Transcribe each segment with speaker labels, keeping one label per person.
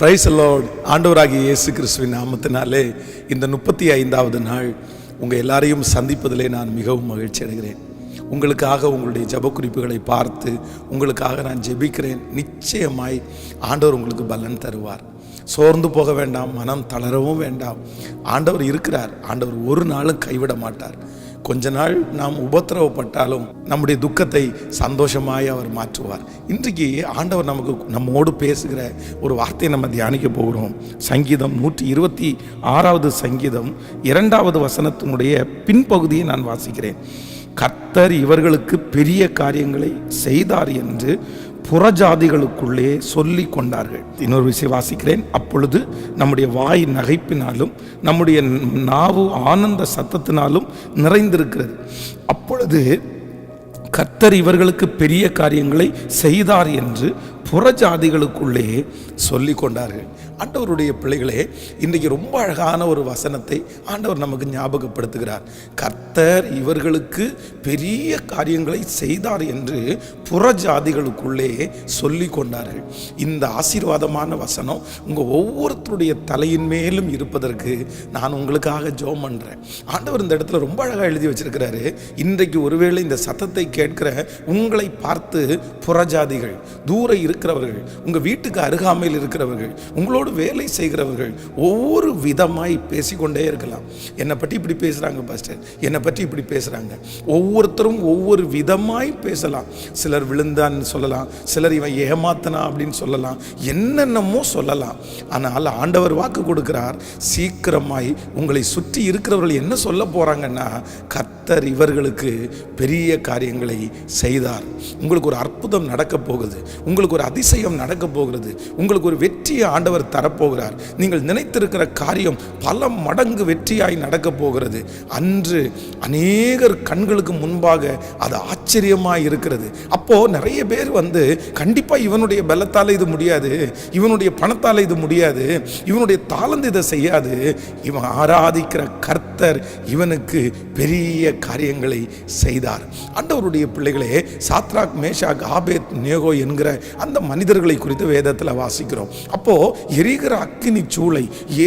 Speaker 1: Price load ஆண்டவராகிய இயேசு கிறிஸ்துவின் நாமத்தினாலே இந்த முப்பத்தி ஐந்தாவது நாள் உங்கள் எல்லாரையும் சந்திப்பதிலே நான் மிகவும் மகிழ்ச்சி அடைகிறேன். உங்களுக்காக உங்களுடைய ஜெப குறிப்புகளை பார்த்து உங்களுக்காக நான் ஜெபிக்கிறேன். நிச்சயமாய் ஆண்டவர் உங்களுக்கு பலன் தருவார். சோர்ந்து போக வேண்டாம் மனம் தளரவும் வேண்டாம். ஆண்டவர் இருக்கிறார். ஆண்டவர் ஒரு நாளும் கைவிட மாட்டார். கொஞ்ச நாள் நாம் உபத்திரவப்பட்டாலும் நம்முடைய துக்கத்தை சந்தோஷமாய் அவர் மாற்றுவார். இன்றைக்கு ஆண்டவர் நமக்கு நம்மோடு பேசுகிற ஒரு வார்த்தையை நம்ம தியானிக்க போகிறோம். சங்கீதம் நூற்றி இருபத்தி ஆறாவது சங்கீதம் இரண்டாவது வசனத்தினுடைய பின்பகுதியை நான் வாசிக்கிறேன். கர்த்தர் இவர்களுக்கு பெரிய காரியங்களை செய்தார் என்று புறஜாதிகளுக்குள்ளே சொல்லி கொண்டார்கள். இன்னொரு விஷயம் வாசிக்கிறேன். அப்பொழுது நம்முடைய வாய் நகைப்பினாலும் நம்முடைய நாவு ஆனந்த சத்தத்தினாலும் நிறைந்திருக்கிறது. அப்பொழுது கர்த்தர் இவர்களுக்கு பெரிய காரியங்களை செய்தார் என்று புறஜாதிகளுக்குள்ளே சொல்லி கொண்டார்கள். ஆண்டவருடைய பிள்ளைகளே இன்றைக்கு ரொம்ப அழகான ஒரு வசனத்தை ஆண்டவர் நமக்கு ஞாபகப்படுத்துகிறார். கர்த்தர் இவர்களுக்கு பெரிய காரியங்களை செய்தார் என்று புறஜாதிகளுக்குள்ளே சொல்லி கொண்டார்கள். இந்த ஆசீர்வாதமான வசனம் உங்கள் ஒவ்வொருத்தருடைய தலையின் மேலும் இருப்பதற்கு நான் உங்களுக்காக ஜோம் பண்ணுறேன் ஆண்டவர் இந்த இடத்துல ரொம்ப அழகாக எழுதி வச்சிருக்கிறாரு. இன்றைக்கு ஒருவேளை இந்த சத்தத்தை கேட்கிற உங்களை பார்த்து புறஜாதிகள் தூர இருக்கிறவர்கள் உங்கள் வீட்டுக்கு அருகாமையில் இருக்கிறவர்கள் உங்களோடு வேலை செய்கிறவர்கள் ஒவ்வொரு விதமாய் பேசிக்கொண்டே இருக்கலாம். என்னை பற்றி இப்படி பேசுகிறாங்க பாஸ்டர் என்னை பற்றி இப்படி பேசுகிறாங்க ஒவ்வொருத்தரும் ஒவ்வொரு விதமாய் பேசலாம். சிலர் விழுந்தான்னு சொல்லலாம். சிலர் இவன் ஏமாத்தனா அப்படின்னு சொல்லலாம். என்னென்னமோ சொல்லலாம். ஆனால் ஆண்டவர் வாக்கு கொடுக்கிறார் சீக்கிரமாய் உங்களை சுற்றி இருக்கிறவர்கள் என்ன சொல்ல போகிறாங்கன்னா கர்த்தர் இவர்களுக்கு பெரிய காரியங்களை செய்தார். உங்களுக்கு ஒரு அற்புதம் நடக்க போகுது. உங்களுக்கு ஒரு அதிசயம் நடக்க போகிறது. உங்களுக்கு ஒரு வெற்றியை ஆண்டவர் தரப்போகிறார் நீங்கள் நினைத்திருக்கிற காரியம் பல மடங்கு வெற்றியாய் நடக்கப் போகிறது. அன்று அநேகர் கண்களுக்கு முன்பாக அது ஆச்சரியமாக இருக்கிறது. அப்போது நிறைய பேர் வந்து கண்டிப்பாக இவனுடைய பலத்தால் இது முடியாது. இவனுடைய பணத்தால் இது முடியாது. இவனுடைய தாளந்து இதை செய்யாது. இவன் ஆராதிக்கிற கர்த்தர் இவனுக்கு பெரிய காரியங்களை செய்தார். ஆண்டவருடைய பிள்ளைகளே சாத்ராக் மேஷாக் ஆபேத் நேகோ என்கிற அந்த மனிதர்களை குறித்து வேதத்தில் வாசிக்கிறோம். அப்போ எரிகிற அக்கினி சூளை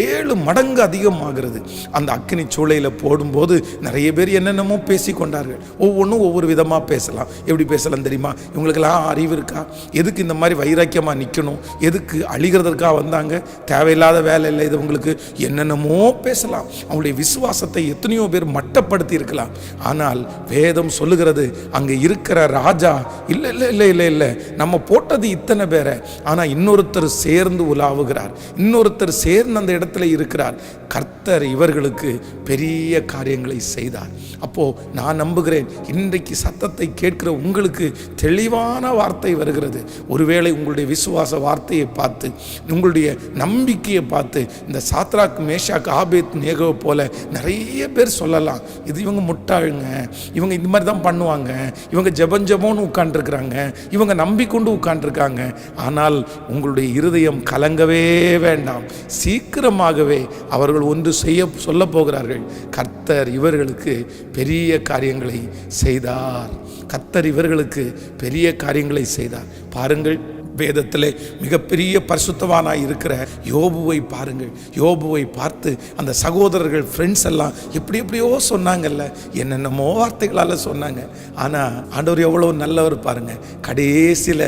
Speaker 1: ஏழு மடங்கு அதிகமாகிறது. அந்த அக்கினி சூளையில் போடும்போது நிறைய பேர் என்னென்னமோ பேசி கொண்டார்கள். ஒவ்வொன்றும் ஒவ்வொரு விதமாக பேசலாம். எப்படி பேசலாம் தெரியுமா? இவங்களுக்கெல்லாம் அறிவு இருக்கா? எதுக்கு இந்த மாதிரி வைராக்கியமாக நிற்கணும் எதுக்கு அழிகிறதற்காக வந்தாங்க? தேவையில்லாத வேலை இல்லை இது உங்களுக்கு. என்னென்னமோ பேசலாம். அவங்களுடைய விசுவாசத்தை எத்தனையோ பேர் மட்டப்படுத்தி இருக்கலாம். ஆனால் வேதம் சொல்லுகிறது அங்கே இருக்கிற ராஜா இல்லை இல்லை இல்லை இல்லை இல்லை. நம்ம போட்டது இத்தனை பேரை. ஆனால் இன்னொருத்தர் சேர்ந்து உலாவுகிறார். இன்னொருத்தர் சேர்ந்து அந்த இடத்துல இருக்கிறார். கர்த்தர் இவர்களுக்கு பெரிய காரியங்களை செய்தார். அப்போ நான் நம்புகிறேன் இன்றைக்கு சத்தத்தை கேட்கிற உங்களுக்கு தெளிவான வார்த்தை வருகிறது. ஒருவேளை உங்களுடைய விசுவாச வார்த்தையை பார்த்து உங்களுடைய நம்பிக்கையை பார்த்து இந்த சாத்ராக் மேஷாக் ஆபேத் நேகவை போல நிறைய பேர் சொல்லலாம். இது இவங்க முட்டாளுங்க. இவங்க இந்த மாதிரி தான் பண்ணுவாங்க. இவங்க ஜெபம் உட்காண்டிருக்கிறாங்க இவங்க நம்பிக்கொண்டு உட்காண்டிருக்காங்க ஆனால் உங்களுடைய இருதயம் கலங்கவே வேண்டாம். சீக்கிரமாகவே அவர்கள் ஒன்று செய்ய சொல்ல போகிறார்கள். கர்த்தர் இவர்களுக்கு பெரிய காரியங்களை செய்தார். கர்த்தர் இவர்களுக்கு பெரிய காரியங்களை செய்தார். பாருங்கள் வேதத்திலே மிகப்பெரிய பரிசுத்தவானாக இருக்கிற யோபுவை பாருங்கள். யோபுவை பார்த்து அந்த சகோதரர்கள் ஃப்ரெண்ட்ஸ் எல்லாம் எப்படி எப்படியோ சொன்னாங்கல்ல. என்னென்னமோ வார்த்தைகளால் சொன்னாங்க. ஆனால் ஆண்டவர் எவ்வளோ நல்லவர் பாருங்க. கடைசியில்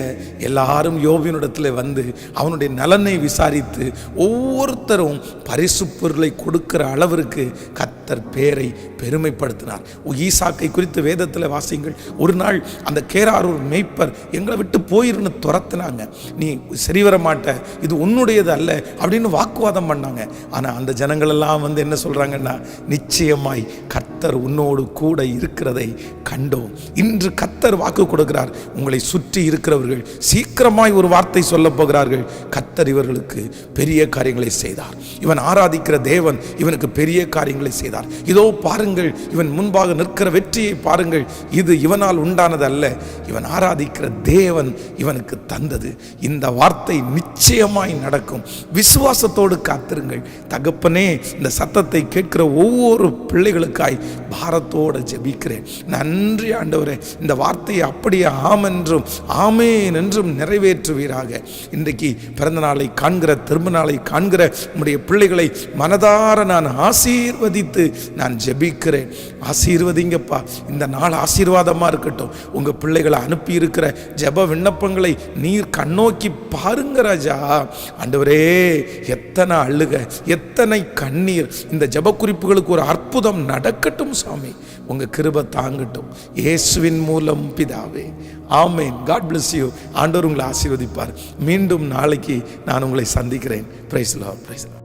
Speaker 1: எல்லாரும் யோபினிடத்தில் வந்து அவனுடைய நலனை விசாரித்து ஒவ்வொருத்தரும் பரிசு பொருளை கொடுக்கிற அளவிற்கு கத்தர் பேரை பெருமைப்படுத்தினார். ஈசாக்கை குறித்து வேதத்தில் வாசிங்கள் ஒரு நாள் அந்த கேராரூர் மேய்ப்பர் எங்களை விட்டு போயிருன்னு துரத்தினாங்க. நீ சரி வர மாட்ட இது உன்னுடையது அல்ல அப்படின்னு வாக்குவாதம் பண்ணாங்க. ஆனால் அந்த ஜனங்களெல்லாம் வந்து என்ன சொல்றாங்கன்னா நிச்சயமாய் கத்தர் உன்னோடு கூட இருக்கிறதை கண்டோம். இன்று கத்தர் வாக்கு கொடுக்கிறார். உங்களை சுற்றி இருக்கிறவர்கள் சீக்கிரமாய் ஒரு வார்த்தை சொல்ல போகிறார்கள். கத்தர் இவர்களுக்கு பெரிய காரியங்களை செய்தார். இவன் ஆராதிக்கிற தேவன் இவனுக்கு பெரிய காரியங்களை செய்தார். இதோ பாருங்கள் இவன் முன்பாக நிற்கிற வெற்றியை பாருங்கள். இது இவனால் உண்டானது அல்ல இவன் ஆராதிக்கிற தேவன் இவனுக்கு தந்தது. இருக்கிறது இந்த வார்த்தை நிச்சயமாய் நடக்கும். விசுவாசத்தோடு காத்திருங்கள். தகப்பனே இந்த சத்தத்தை கேட்கிற ஒவ்வொரு பிள்ளைகளுக்காய் பாரத்தோடு ஜெபிக்கிறேன். நன்றி ஆண்டவரே. இந்த வார்த்தையை அப்படியே ஆமென்றும் ஆமேன் என்றும் நிறைவேற்றுவீராக. இன்றைக்கு பிறந்த நாளை காண்கிற திரும்ப நாளை காண்கிற உடைய பிள்ளைகளை மனதார நான் ஆசீர்வதித்து நான் ஜெபிக்கிறேன். ஆசீர்வதிங்கப்பா. இந்த நாள் ஆசீர்வாதமாக இருக்கட்டும். உங்கள் பிள்ளைகளை அனுப்பி இருக்கிற ஜெப விண்ணப்பங்களை நீர் கண்ணோக்கி பாருங்க ராஜா. ஆண்டவரே எத்தனை அழுக எத்தனை கண்ணீர். இந்த ஜெப குறிப்புகளுக்கு ஒரு அற்புதம் நடக்கட்டும் சாமி. உங்கள் கிருபை தாங்கட்டும். இயேசுவின் மூலம் பிதாவே. ஆமேன். காட் பிளஸ் யூ ஆண்டவர் உங்களை ஆசீர்வதிப்பார். மீண்டும் நாளைக்கு நான் உங்களை சந்திக்கிறேன். பிரைஸ்லா பிரைஸ்லா